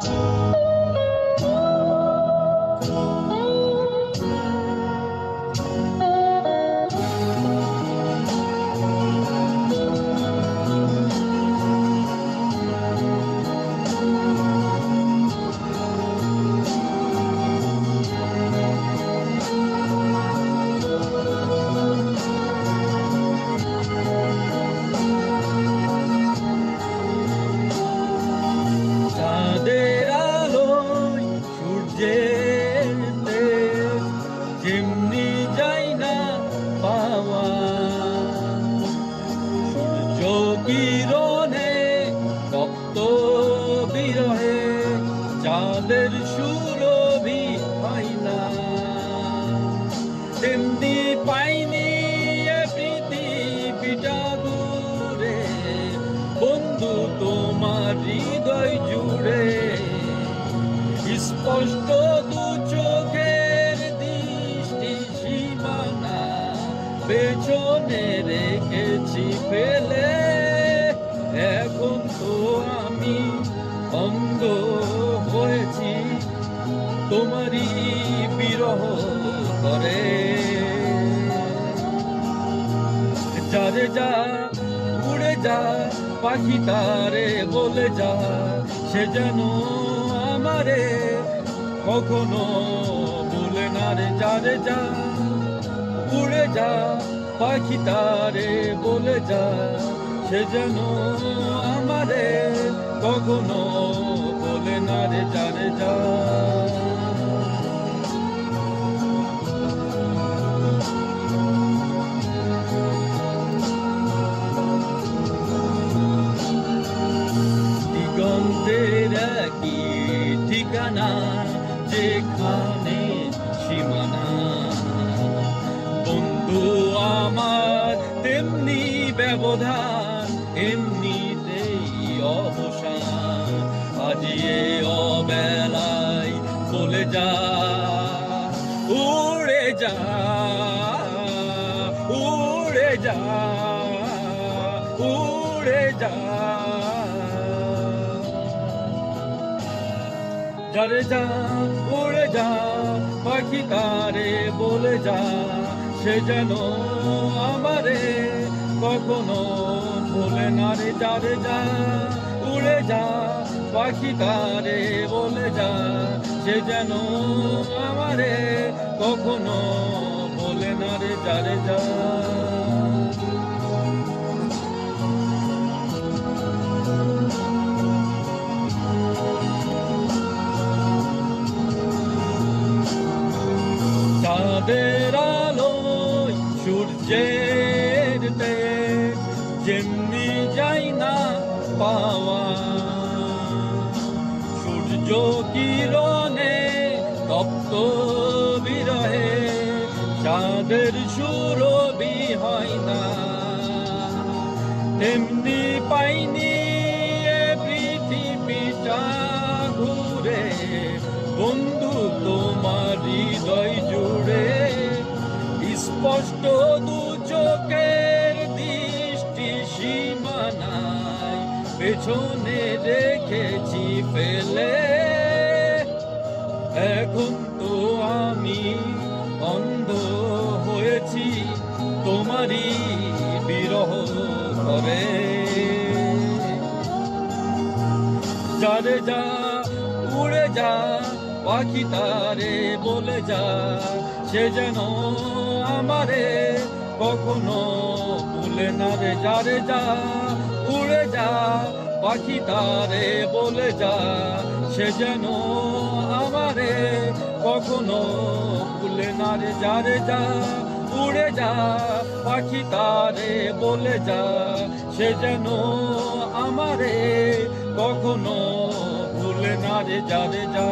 চাঁদের যেমনি যাই না পাওয়া। সূর্য কিরণে রক্ত বিরহে, চাঁদের সুরভি হয় না। তেমনি পাইনি পৃথিবীটা ঘুরে বন্ধু তোমার হৃদয় জুড়ে। স্পষ্ট দু চোখের পেছনে রেখেছি ফেলে। এখন তো আমি অন্ধ হয়েছি, তোমারই বিরহ করে যারে যা উড়ে যা, পাখি তারে বলে যা, সে যেন আমারে কখনো ভুলে না রে। যারে যা উড়ে যা পাখি তারে বলে যা, সে যেন আমারে কখনো বলে না রে, যারে যা। দিগন্তের কি ঠিকানা যেখানে ব্যবধান, এমনিতেই অবসান। আজিয়ে অবেলায় বলে যা, উড়ে যা উড়ে যা উড়ে যা। যারে যা, উড়ে যা, পাখি তারে বলে যা, সে যেন কখনো ভুলে না রে, যারে যা, উড়ে যা, পাখি তারে বলে যা, সে যেন আমারে কখনো বলে না রে, যারে যা। চাঁদের সূর্যের তেজ যেমনি যাই না পাওয়া। সূর্য কিরণে তপ্ত বিরহে, চাঁদের সুরবি হয় না। তেমনি পাইনি পৃথিবীটা ঘুরে, বন্ধু তোমার হৃদয় জুড়ে, স্পষ্ট দু পেছনে রেখেছি ফেলে। এখন তো আমি অন্ধ হয়েছি তোমারই বিরহ করে যারে যা উড়ে যা, পাখি তারে বলে যা, সে যেন আমারে কখনো ভুলে না রে। যারে যা উড়ে যা, পাখি তারে বলে যা, সে যেন আমারে কখনো ভুলে না রে যারে যা, উড়ে যা, পাখি তারে বলে যা, সে যেন আমারে কখনো ভুলে না রে যারে যা।